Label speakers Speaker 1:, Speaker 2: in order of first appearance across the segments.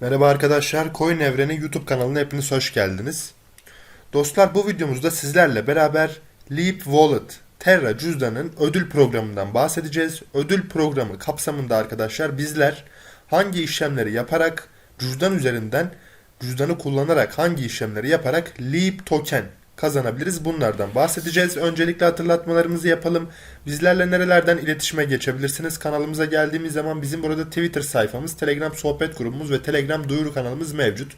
Speaker 1: Merhaba arkadaşlar, Coin Evreni YouTube kanalına hepiniz hoş geldiniz. Dostlar bu videomuzda sizlerle beraber Leap Wallet Terra cüzdanın ödül programından bahsedeceğiz. Ödül programı kapsamında arkadaşlar bizler hangi işlemleri yaparak cüzdan üzerinden cüzdanı kullanarak hangi işlemleri yaparak Leap token kazanabiliriz bunlardan bahsedeceğiz. Öncelikle hatırlatmalarımızı yapalım. Bizlerle nerelerden iletişime geçebilirsiniz? Kanalımıza geldiğimiz zaman bizim burada Twitter sayfamız, Telegram sohbet grubumuz ve Telegram duyuru kanalımız mevcut.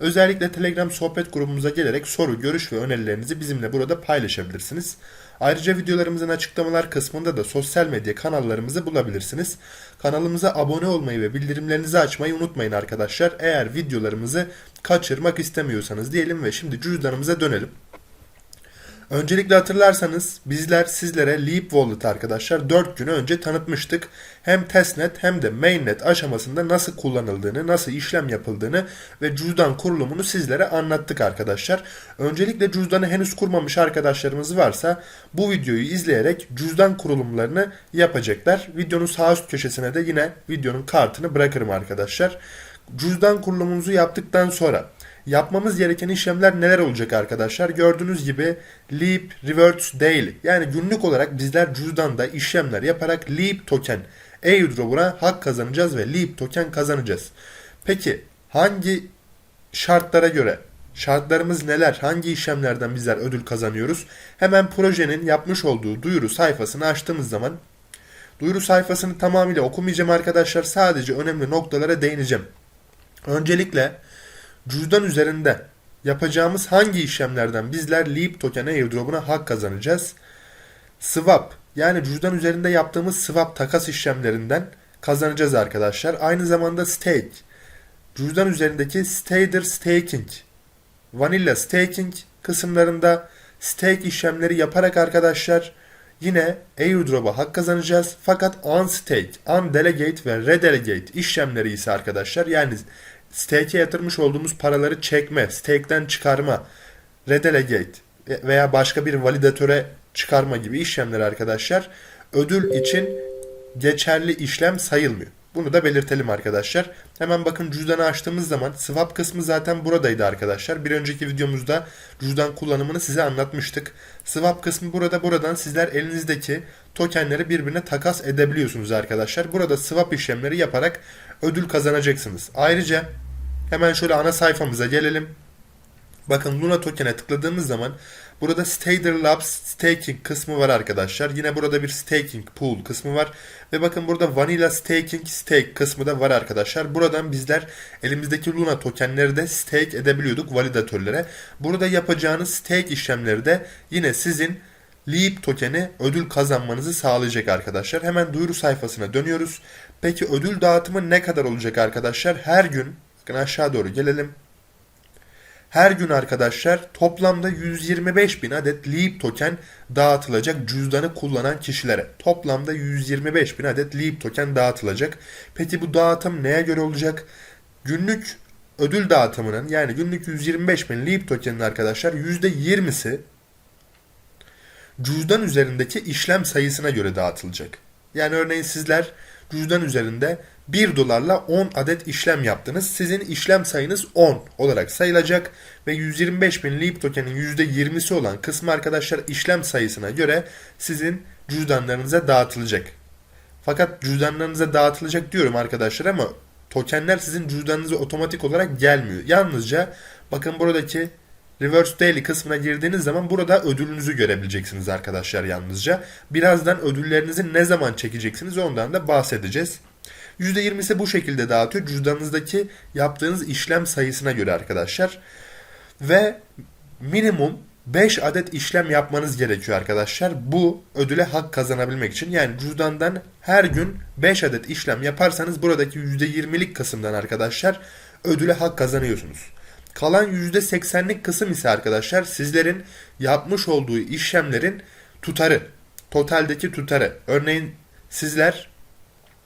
Speaker 1: Özellikle Telegram sohbet grubumuza gelerek soru, görüş ve önerilerinizi bizimle burada paylaşabilirsiniz. Ayrıca videolarımızın açıklamalar kısmında da sosyal medya kanallarımızı bulabilirsiniz. Kanalımıza abone olmayı ve bildirimlerinizi açmayı unutmayın arkadaşlar. Eğer videolarımızı kaçırmak istemiyorsanız diyelim ve şimdi cüzdanımıza dönelim. Öncelikle hatırlarsanız bizler sizlere Leap Wallet arkadaşlar 4 gün önce tanıtmıştık. Hem testnet hem de mainnet aşamasında nasıl kullanıldığını, nasıl işlem yapıldığını ve cüzdan kurulumunu sizlere anlattık arkadaşlar. Öncelikle cüzdanı henüz kurmamış arkadaşlarımız varsa bu videoyu izleyerek cüzdan kurulumlarını yapacaklar. Videonun sağ üst köşesine de yine videonun kartını bırakırım arkadaşlar. Cüzdan kurulumumuzu yaptıktan sonra Yapmamız gereken işlemler neler olacak arkadaşlar? Gördüğünüz gibi Leap Reverts Daily yani günlük olarak bizler cüzdanda işlemler yaparak Leap token airdrop'una hak kazanacağız ve Leap token kazanacağız. Peki hangi şartlara göre Şartlarımız neler? Hangi işlemlerden bizler ödül kazanıyoruz? Hemen projenin yapmış olduğu duyuru sayfasını açtığımız zaman duyuru sayfasını tamamıyla okumayacağım arkadaşlar. Sadece önemli noktalara değineceğim. Öncelikle cüzdan üzerinde yapacağımız hangi işlemlerden bizler Leap token airdrop'una hak kazanacağız? Swap yani cüzdan üzerinde yaptığımız swap takas işlemlerinden kazanacağız arkadaşlar. Aynı zamanda stake. Cüzdan üzerindeki stader staking, vanilla staking kısımlarında stake işlemleri yaparak arkadaşlar yine airdrop'a hak kazanacağız. Fakat unstake, undelegate ve redelegate işlemleri ise arkadaşlar yani stake'e yatırmış olduğumuz paraları çekme, stake'den çıkarma, redelegate veya başka bir validatöre çıkarma gibi işlemler arkadaşlar ödül için geçerli işlem sayılmıyor. Bunu da belirtelim arkadaşlar. Hemen bakın cüzdanı açtığımız zaman swap kısmı zaten buradaydı arkadaşlar. Bir önceki videomuzda cüzdan kullanımını size anlatmıştık. Swap kısmı burada. Buradan sizler elinizdeki tokenleri birbirine takas edebiliyorsunuz arkadaşlar. Burada swap işlemleri yaparak ödül kazanacaksınız. Ayrıca hemen şöyle ana sayfamıza gelelim. Bakın Luna Token'e tıkladığımız zaman burada Stader Labs Staking kısmı var arkadaşlar. Yine burada bir Staking Pool kısmı var. Ve bakın burada Vanilla Staking Stake kısmı da var arkadaşlar. Buradan bizler elimizdeki Luna tokenleri de stake edebiliyorduk validatörlere. Burada yapacağınız stake işlemleri de yine sizin Leap tokeni ödül kazanmanızı sağlayacak arkadaşlar. Hemen duyuru sayfasına dönüyoruz. Peki ödül dağıtımı ne kadar olacak arkadaşlar? Her gün bakın aşağı doğru gelelim. Her gün arkadaşlar toplamda 125 bin adet Leap token dağıtılacak cüzdanı kullanan kişilere. Toplamda 125 bin adet Leap token dağıtılacak. Peki bu dağıtım neye göre olacak? Günlük ödül dağıtımının yani günlük 125 bin Leap tokenin arkadaşlar %20'si cüzdan üzerindeki işlem sayısına göre dağıtılacak. Yani örneğin sizler cüzdan üzerinde 1 dolarla 10 adet işlem yaptınız. Sizin işlem sayınız 10 olarak sayılacak ve 125 bin Leap token'in %20'si olan kısmı arkadaşlar işlem sayısına göre sizin cüzdanlarınıza dağıtılacak. Fakat cüzdanlarınıza dağıtılacak diyorum arkadaşlar ama tokenler sizin cüzdanınıza otomatik olarak gelmiyor. Yalnızca bakın buradaki Reverse Daily kısmına girdiğiniz zaman burada ödülünüzü görebileceksiniz arkadaşlar yalnızca. Birazdan ödüllerinizi ne zaman çekeceksiniz ondan da bahsedeceğiz. %20'si bu şekilde dağıtıyor. Cüzdanınızdaki yaptığınız işlem sayısına göre arkadaşlar. Ve minimum 5 adet işlem yapmanız gerekiyor arkadaşlar. Bu ödüle hak kazanabilmek için. Yani cüzdandan her gün 5 adet işlem yaparsanız buradaki %20'lik kısımdan arkadaşlar ödüle hak kazanıyorsunuz. Kalan %80'lik kısım ise arkadaşlar sizlerin yapmış olduğu işlemlerin tutarı. Totaldeki tutarı. Örneğin sizler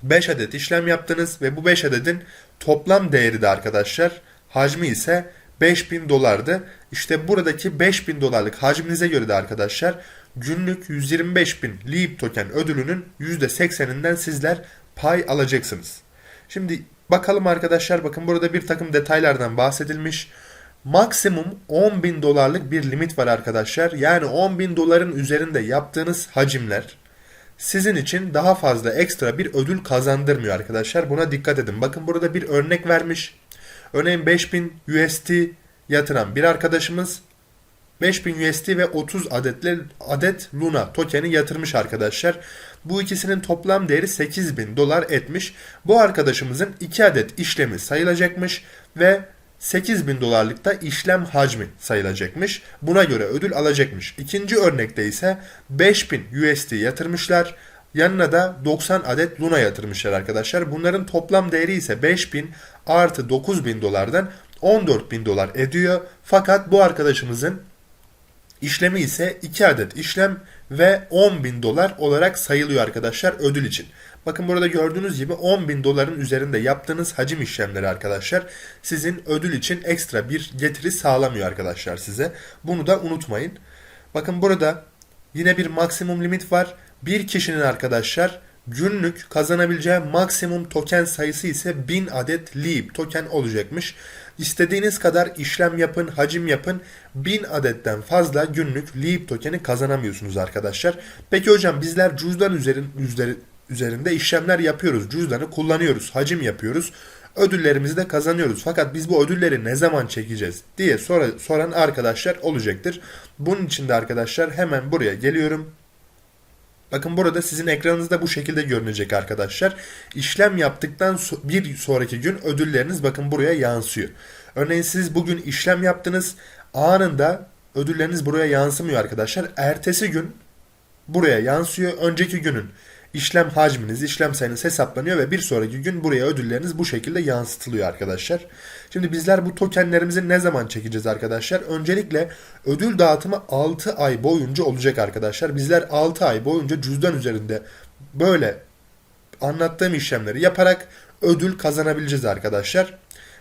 Speaker 1: 5 adet işlem yaptınız ve bu 5 adetin toplam değeri de arkadaşlar hacmi ise 5000 dolardı. İşte buradaki 5000 dolarlık hacminize göre de arkadaşlar günlük 125 bin Leap token ödülünün %80'inden sizler pay alacaksınız. Şimdi Bakalım arkadaşlar bakın burada bir takım detaylardan bahsedilmiş. Maksimum 10 bin dolarlık bir limit var arkadaşlar. Yani 10 bin doların üzerinde yaptığınız hacimler sizin için daha fazla ekstra bir ödül kazandırmıyor arkadaşlar. Buna dikkat edin. Bakın burada bir örnek vermiş. Örneğin 5000 USD yatıran bir arkadaşımız 5000 USD ve 30 adetle adet Luna tokeni yatırmış arkadaşlar. Bu ikisinin toplam değeri 8000 dolar etmiş. Bu arkadaşımızın 2 adet işlemi sayılacakmış ve 8000 dolarlık da işlem hacmi sayılacakmış. Buna göre ödül alacakmış. İkinci örnekte ise 5000 USD yatırmışlar. Yanına da 90 adet Luna yatırmışlar arkadaşlar. Bunların toplam değeri ise 5000 artı 9000 dolardan 14000 dolar ediyor. Fakat bu arkadaşımızın İşlemi ise 2 adet işlem ve 10 bin dolar olarak sayılıyor arkadaşlar ödül için. Bakın burada gördüğünüz gibi 10 bin doların üzerinde yaptığınız hacim işlemleri arkadaşlar sizin ödül için ekstra bir getiri sağlamıyor arkadaşlar size. Bunu da unutmayın. Bakın burada yine bir maksimum limit var. Bir kişinin arkadaşlar günlük kazanabileceği maksimum token sayısı ise 1000 adet Leap token olacakmış. İstediğiniz kadar işlem yapın, hacim yapın. 1000 adetten fazla günlük Leap tokeni kazanamıyorsunuz arkadaşlar. Peki hocam bizler cüzdan üzerin, üzeri, üzerinde işlemler yapıyoruz. Cüzdanı kullanıyoruz, hacim yapıyoruz. Ödüllerimizi de kazanıyoruz. Fakat biz bu ödülleri ne zaman çekeceğiz diye sor, soran arkadaşlar olacaktır. Bunun için de arkadaşlar hemen buraya geliyorum. Bakın burada sizin ekranınızda bu şekilde görünecek arkadaşlar. İşlem yaptıktan bir sonraki gün ödülleriniz bakın buraya yansıyor. Örneğin siz bugün işlem yaptınız. Anında ödülleriniz buraya yansımıyor arkadaşlar. Ertesi gün buraya yansıyor. Önceki günün işlem hacminiz, işlem sayınız hesaplanıyor ve bir sonraki gün buraya ödülleriniz bu şekilde yansıtılıyor arkadaşlar. Şimdi bizler bu tokenlerimizi ne zaman çekeceğiz arkadaşlar? Öncelikle ödül dağıtımı 6 ay boyunca olacak arkadaşlar. Bizler 6 ay boyunca cüzdan üzerinde böyle anlattığım işlemleri yaparak ödül kazanabileceğiz arkadaşlar.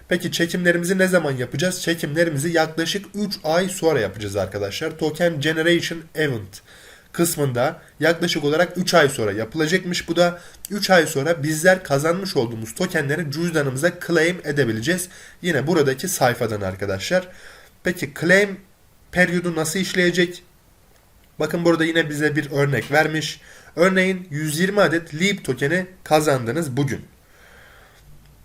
Speaker 1: Peki çekimlerimizi ne zaman yapacağız? Çekimlerimizi yaklaşık 3 ay sonra yapacağız arkadaşlar. Token Generation Event kısmında yaklaşık olarak 3 ay sonra yapılacakmış. Bu da 3 ay sonra bizler kazanmış olduğumuz tokenleri cüzdanımıza claim edebileceğiz. Yine buradaki sayfadan arkadaşlar. Peki claim periyodu nasıl işleyecek? Bakın burada yine bize bir örnek vermiş. Örneğin 120 adet Leap tokeni kazandınız bugün.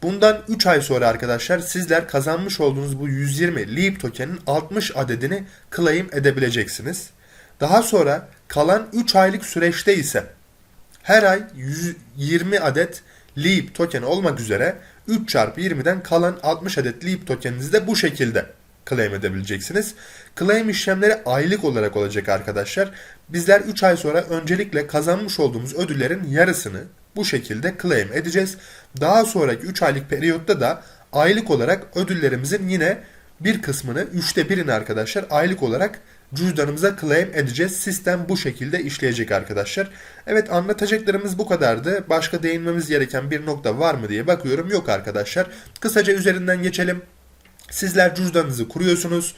Speaker 1: Bundan 3 ay sonra arkadaşlar sizler kazanmış olduğunuz bu 120 Leap tokenin 60 adedini claim edebileceksiniz. Daha sonra kalan 3 aylık süreçte ise her ay 120 adet Leap token olmak üzere 3 çarpı 20'den kalan 60 adet Leap tokeninizi de bu şekilde claim edebileceksiniz. Claim işlemleri aylık olarak olacak arkadaşlar. Bizler 3 ay sonra öncelikle kazanmış olduğumuz ödüllerin yarısını bu şekilde claim edeceğiz. Daha sonraki 3 aylık periyotta da aylık olarak ödüllerimizin yine bir kısmını, üçte birini arkadaşlar aylık olarak cüzdanımıza claim edeceğiz. Sistem bu şekilde işleyecek arkadaşlar. Evet anlatacaklarımız bu kadardı. Başka değinmemiz gereken bir nokta var mı diye bakıyorum. Yok arkadaşlar. Kısaca üzerinden geçelim. Sizler cüzdanınızı kuruyorsunuz.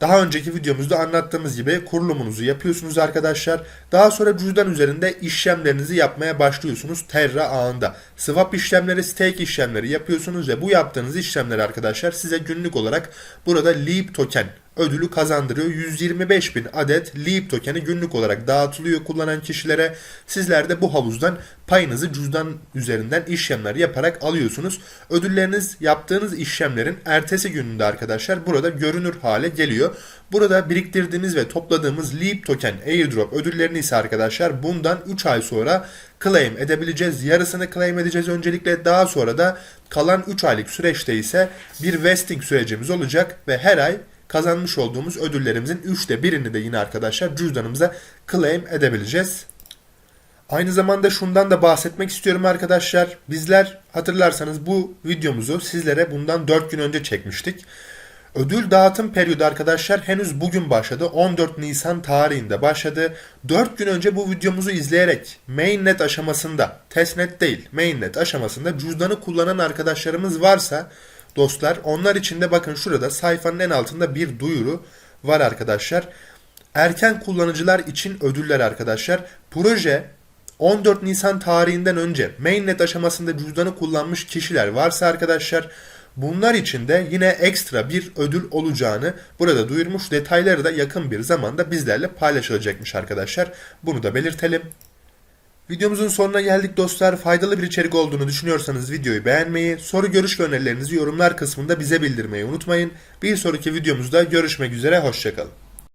Speaker 1: Daha önceki videomuzda anlattığımız gibi kurulumunuzu yapıyorsunuz arkadaşlar. Daha sonra cüzdan üzerinde işlemlerinizi yapmaya başlıyorsunuz Terra ağında. Swap işlemleri, stake işlemleri yapıyorsunuz ve bu yaptığınız işlemler arkadaşlar size günlük olarak burada Leap token ödülü kazandırıyor. 125 bin adet Leap tokeni günlük olarak dağıtılıyor kullanan kişilere. Sizler de bu havuzdan payınızı cüzdan üzerinden işlemler yaparak alıyorsunuz. Ödülleriniz yaptığınız işlemlerin ertesi gününde arkadaşlar burada görünür hale geliyor. Burada biriktirdiğimiz ve topladığımız Leap token airdrop ödüllerini ise arkadaşlar bundan 3 ay sonra claim edebileceğiz. Yarısını claim edeceğiz öncelikle. Daha sonra da kalan 3 aylık süreçte ise bir vesting sürecimiz olacak ve her ay kazanmış olduğumuz ödüllerimizin üçte birini de yine arkadaşlar cüzdanımıza claim edebileceğiz. Aynı zamanda şundan da bahsetmek istiyorum arkadaşlar. Bizler hatırlarsanız bu videomuzu sizlere bundan 4 gün önce çekmiştik. Ödül dağıtım periyodu arkadaşlar henüz bugün başladı. 14 Nisan tarihinde başladı. 4 gün önce bu videomuzu izleyerek mainnet aşamasında, testnet değil mainnet aşamasında cüzdanı kullanan arkadaşlarımız varsa dostlar. Onlar için de bakın şurada sayfanın en altında bir duyuru var arkadaşlar. Erken kullanıcılar için ödüller arkadaşlar. Proje 14 Nisan tarihinden önce mainnet aşamasında cüzdanı kullanmış kişiler varsa arkadaşlar bunlar için de yine ekstra bir ödül olacağını burada duyurmuş. Detayları da yakın bir zamanda bizlerle paylaşılacakmış arkadaşlar. Bunu da belirtelim. Videomuzun sonuna geldik dostlar. Faydalı bir içerik olduğunu düşünüyorsanız videoyu beğenmeyi, soru görüş ve önerilerinizi yorumlar kısmında bize bildirmeyi unutmayın. Bir sonraki videomuzda görüşmek üzere, hoşçakalın.